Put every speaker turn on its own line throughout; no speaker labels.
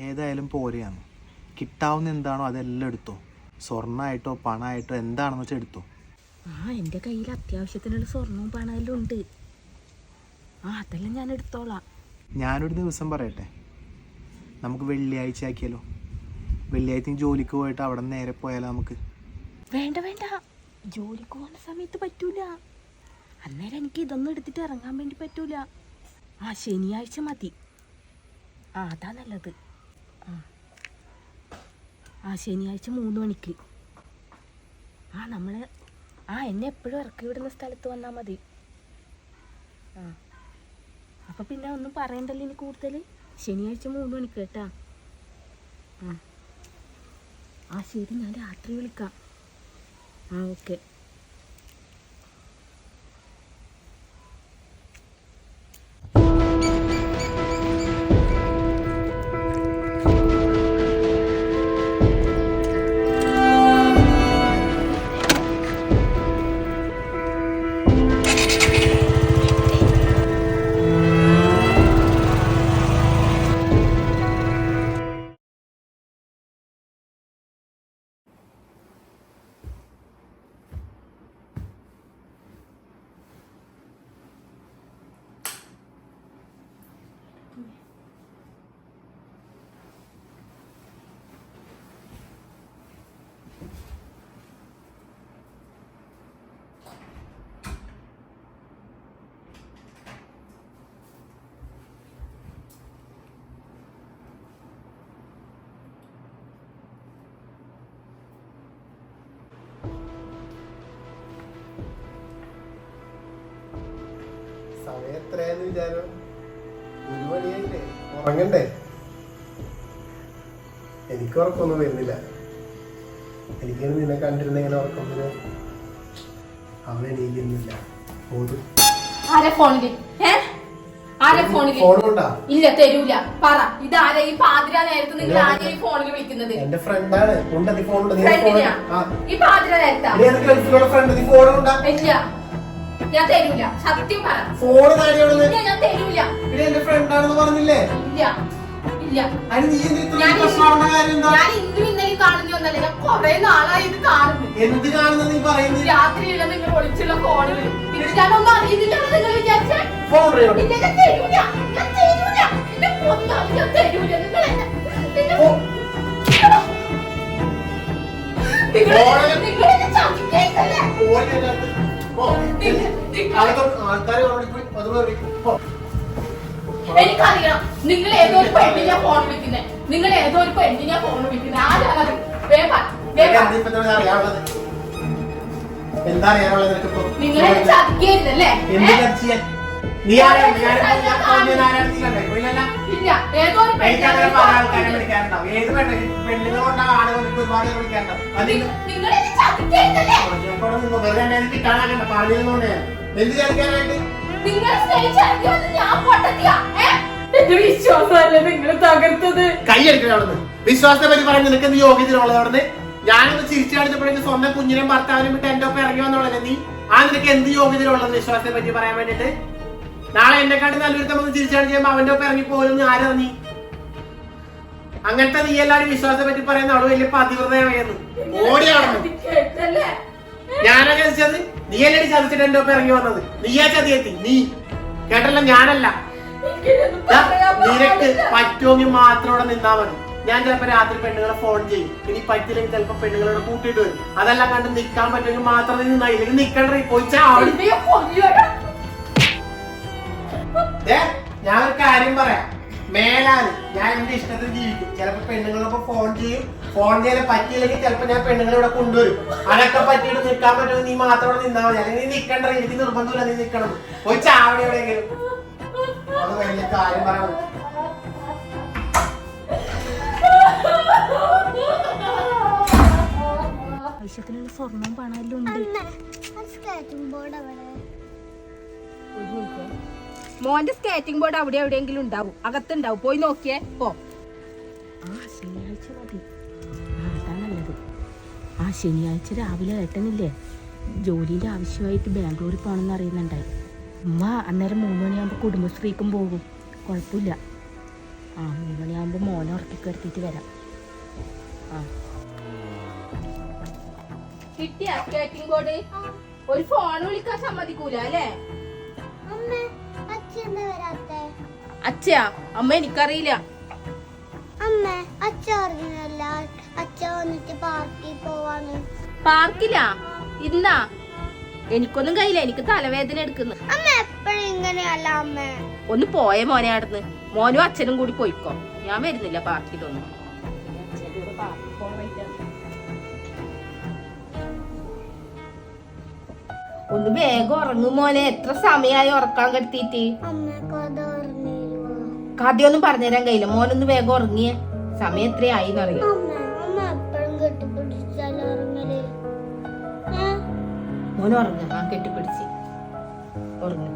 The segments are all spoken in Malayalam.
ഏതായാലും പോരെയാണ്. കിട്ടാവുന്ന എന്താണോ അതെല്ലാം എടുത്തോ? സ്വർണമായിട്ടോ പണമായിട്ടോ എന്താണെന്ന് വെച്ചാൽ എടുത്തോ?
ആ എന്റെ കയ്യിൽ അത്യാവശ്യത്തിനുള്ള സ്വർണവും പണമെല്ലാം ഉണ്ട്. ആ അതെല്ലാം ഞാൻ എടുത്തോളാം.
ഞാനൊരു ദിവസം പറയട്ടെ. നമുക്ക് വെള്ളിയാഴ്ച ആക്കിയാലോ? വെള്ളിയാഴ്ച ജോലിക്ക് പോയിട്ട് അവിടെ നേരെ പോയാലോ നമുക്ക്?
വേണ്ട വേണ്ട. ജോലിക്ക് പോകുന്ന സമയത്ത് പറ്റൂല. അന്നേരം എനിക്ക് ഇതൊന്നും എടുത്തിട്ട് ഇറങ്ങാൻ വേണ്ടി പറ്റൂല. ആ ശനിയാഴ്ച മതി. ആ അതാ നല്ലത്. ആ ശനിയാഴ്ച മൂന്ന് മണിക്ക്. ആ നമ്മൾ ആ എന്നെ എപ്പോഴും ഇറക്കി വിടുന്ന സ്ഥലത്ത് വന്നാൽ മതി. ആ. അപ്പം പിന്നെ ഒന്നും പറയണ്ടല്ലോ ഇനി കൂടുതൽ ശനിയാഴ്ച മൂന്ന് മണിക്ക് കേട്ടാ. ആ. ആ ശരി ഞാൻ രാത്രി വിളിക്കാം. ആ ഓക്കെ.
Salve, é treino, ideia, ഒരു മണിയായില്ലേ ഉറങ്ങണ്ടേ? എനിക്ക് ഉറക്കമൊന്നും വരുന്നില്ല. എനിക്ക് നിന്നെ കണ്ടിരുന്ന ഇങ്ങനെ ഉറക്കം വരും? അവൻ എണീക്കുന്നില്ല. പോകും
ആരെ ഫോണിൽ? ആരെ
ഫോണിൽ?
ഇല്ല തരൂല. പറ. ഇതാരാ ഈ പാതിര നേരത്ത് നിങ്ങൾ ആരെ ഈ ഫോണിൽ വിളിക്കുന്നത്?
എന്റെ ഫ്രണ്ടാണ് ഉണ്ട് നീ ഫോൺ ഉണ്ട് നീ ഫോൺ
ഈ പാതിര നേരത്താ.
ഫ്രണ്ട് നീ ഫോൺ
ഇല്ല. ഞാൻ തരൂല. സത്യം പറ.
ഫോൺ
ഞാൻ തരൂല.
ഇവിടെ എന്റെ ഫ്രണ്ടാണെന്ന് പറഞ്ഞില്ലേ?
ഇല്ല. ഇല്ല.
നീ
ഞാൻ
കാര്യം എന്താ?
ഞാൻ ഇന്നും ഇന്നലെ കാണുന്നൊന്നല്ല ഞാൻ കൊറേ നാളായി ഇത് കാണുന്നു.
എന്ത് കാണുന്നത് നീ പറയുന്നില്ല
രാത്രിയില്ല നിങ്ങൾ ഒളിച്ചുള്ള ഫോണ് ഇത് ഞാനൊന്നും അറിയുന്നില്ലെന്ന് എനിക്കറിയണം. നിങ്ങൾ ഏതോ ഒരു പെണ്ണിനെ ഫോൺ വിളിക്കുന്നത് നിങ്ങൾ ഏതോ ഒരു പെണ്ണിനെ ഫോൺ വിളിക്കുന്നേ. ആരാണത്.
എന്താ അറിയാനുള്ളത് നിനക്കിപ്പോ
എന്നെ ചതിക്കരുതല്ലേ?
എന്ത്? നീ
വിളിക്കുന്നത്.
പറഞ്ഞതുകൊണ്ട് എന്ത് ചതിക്കാനായിട്ട്?
നിങ്ങൾ? എന്റെ വിശ്വാസമല്ലേ നിങ്ങൾ തകർത്തത്?
അവിടുന്ന്. വിശ്വാസത്തെ പറ്റി നിനക്ക് എന്ത് യോഗ്യതയുള്ളത് അവിടുന്ന്? ഞാനൊന്ന് ചിരിച്ചു കാണിച്ചപ്പോഴേക്ക് സ്വന്തം കുഞ്ഞിനെയും ഭർത്താവിനും വിട്ട് എന്റെ ഒപ്പം ഇറങ്ങി വന്നോളല്ലേ നീ? ആ നിനക്ക് എന്ത് യോഗ്യതയുള്ളത് വിശ്വാസത്തെ പറ്റി പറയാൻ വേണ്ടിട്ട് നാളെ എന്നെക്കാട്ടി നല്ലൊരുത്തം ഒന്ന് ചിരിച്ചു കാണിച്ചുമ്പോ അവന്റെ ഒപ്പം ഇറങ്ങി പോലും ആരാ നീ? അങ്ങനത്തെ നീ എല്ലാവരും വിശ്വാസത്തെ പറ്റി പറയുന്ന അവിടെ വലിയ
പതിവ്രതയായിരുന്നു
ഓടിയാണ് ഞാനൊക്കെ നീ അല്ലേ ചതിച്ചിട്ട് എന്റെ ഒപ്പം ഇറങ്ങി വന്നത്? നീയാ ചതിയെത്തി. നീ. കേട്ടല്ല ഞാനല്ല. നിനക്ക് പറ്റുമെങ്കിൽ മാത്രം ഇവിടെ നിന്നാ മതി. ഞാൻ ചിലപ്പോ രാത്രി പെണ്ണുങ്ങളെ ഫോൺ ചെയ്യും. ഇനി പറ്റില്ലെങ്കിൽ ചിലപ്പോ പെണ്ണുങ്ങളോട് കൂട്ടിയിട്ട് വരും. അതെല്ലാം കണ്ട് നിക്കാൻ പറ്റുമെങ്കിൽ മാത്രം നീ നിന്നാ ഇല്ലെങ്കിൽ നിക്കണ്ടേ പോയിച്ചാ ഞാൻ ഒരു കാര്യം പറയാം. മേലാണ്. ഞാൻ എന്റെ ഇഷ്ടത്തിൽ ജീവിക്കും. ചിലപ്പോ പെണ്ണുങ്ങളൊക്കെ ഫോൺ ചെയ്യും. ഫോൺ ചെയ്യാൻ പറ്റിയില്ലെങ്കിൽ ചിലപ്പോ ഞാൻ പെണ്ണുങ്ങളെ ഇവിടെ കൊണ്ടുവരും. അതൊക്കെ പറ്റിയിട്ട് നിൽക്കാൻ പറ്റുമെങ്കിൽ നീ മാത്രം ഇവിടെ നിന്നാ മതി. അല്ലെങ്കിൽ നീ നിക്കണ്ട. എനിക്ക് നിർബന്ധമില്ല നീ നിക്കണം ഒരു ചാവടി എവിടെയെങ്കിലും. അത് വലിയ കാര്യം പറയണം.
ആവശ്യത്തിനുള്ള പണമെല്ലാം ഉണ്ട്.
മോന്റെ സ്കേറ്റിംഗ് ബോർഡ് അവിടെ എവിടെയെങ്കിലും ഉണ്ടാവും. അകത്തുണ്ടാവും. പോയി നോക്കിയേ. പോ.
ആ ശനിയാഴ്ച മതി. ആ അതാ നല്ലത്. ആ ശനിയാഴ്ച രാവിലെ ഏട്ടനില്ലേ? ജോലിയുടെ ആവശ്യമായിട്ട് ബാംഗ്ലൂരിൽ പോകണമെന്ന് അറിയുന്നുണ്ടായി ഉമ്മ അന്നേരം മൂന്ന് മണിയാകുമ്പോൾ കുടുംബശ്രീക്കും പോകും. കുഴപ്പമില്ല. ആ മൂന്ന് മണിയാകുമ്പോൾ മോനെ ഉറക്കി കിടത്തിയിട്ട് വരാം. ആ.
കിട്ടിയ സ്കേറ്റിംഗ് ബോർഡ് ഒരു ഫോൺ വിളിക്കാൻ സമ്മതിക്കൂല അല്ലേ?
അച്ഛയാ അമ്മ എനിക്കറിയില്ല.
അമ്മ അച്ഛ അറിഞ്ഞല്ല അച്ഛ വന്നിട്ട് പാർക്കിൽ പോവാന്ന്
പാർക്കില്ല ഇന്നാ? എനിക്കൊന്നും കഴിയില്ല എനിക്ക് തലവേദന എടുക്കുന്നു.
അമ്മ എപ്പോഴും ഇങ്ങനെയല്ല അമ്മ.
ഒന്ന് പോയ മോനെ അടുന്ന് മോനും അച്ഛനും കൂടി പോയിക്കോ. ഞാൻ വരുന്നില്ല പാർക്കിലൊന്നും. ഒന്ന് വേഗം ഉറങ്ങും മോനെ. എത്ര സമയമായി ഉറക്കാൻ
പറഞ്ഞിരുവോ
കഥയൊന്നും പറഞ്ഞുതരാൻ കഴിയില്ല. മോനൊന്ന് വേഗം ഉറങ്ങിയ. സമയം എത്രയായി എന്നറിയാം
അമ്മ അമ്മ എപ്പോഴും കെട്ടിപ്പിടിച്ചാൽ ഉറങ്ങൽ ഏ?
മോൻ ഉറങ്ങ. ആ കെട്ടിപ്പിടിച്ച്. ഉറങ്ങ.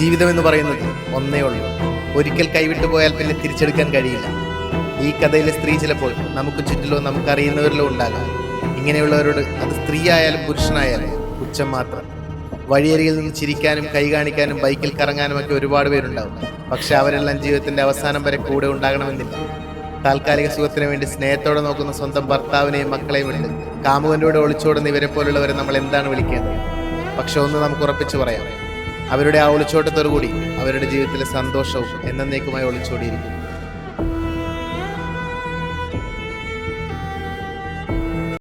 ജീവിതം എന്ന് പറയുന്നത് ഒന്നേ ഉള്ളൂ. ഒരിക്കൽ കൈവിട്ടു പോയാൽ പിന്നെ തിരിച്ചെടുക്കാൻ കഴിയില്ല. ഈ കഥയിലെ സ്ത്രീ ചിലപ്പോൾ നമുക്ക് ചുറ്റിലോ നമുക്കറിയുന്നവരിലോ ഉണ്ടാകാം. ഇങ്ങനെയുള്ളവരോട് അത് സ്ത്രീ ആയാലും പുരുഷനായാലും പുച്ഛം മാത്രം. വഴിയരികിൽ നിന്ന് ചിരിക്കാനും കൈ കാണിക്കാനും ബൈക്കിൽ കറങ്ങാനും ഒക്കെ ഒരുപാട് പേരുണ്ടാവും. പക്ഷെ അവരെല്ലാം ജീവിതത്തിന്റെ അവസാനം വരെ കൂടെ ഉണ്ടാകണമെന്നില്ല. താൽക്കാലിക സുഖത്തിന് വേണ്ടി സ്നേഹത്തോടെ നോക്കുന്ന സ്വന്തം ഭർത്താവിനെയും മക്കളെയും വിട്ട് കാമുകന്റെ കൂടെ ഒളിച്ചോടുന്ന ഇവരെ പോലുള്ളവരെ നമ്മൾ എന്താണ് വിളിക്കേണ്ടത്? പക്ഷെ ഒന്ന് നമുക്ക് ഉറപ്പിച്ചു പറയാം. അവരുടെ ആ ഒളിച്ചോട്ടത്തോടു കൂടി അവരുടെ ജീവിതത്തിലെ സന്തോഷവും എന്നേക്കുമായി ഒളിച്ചോടിയിരിക്കും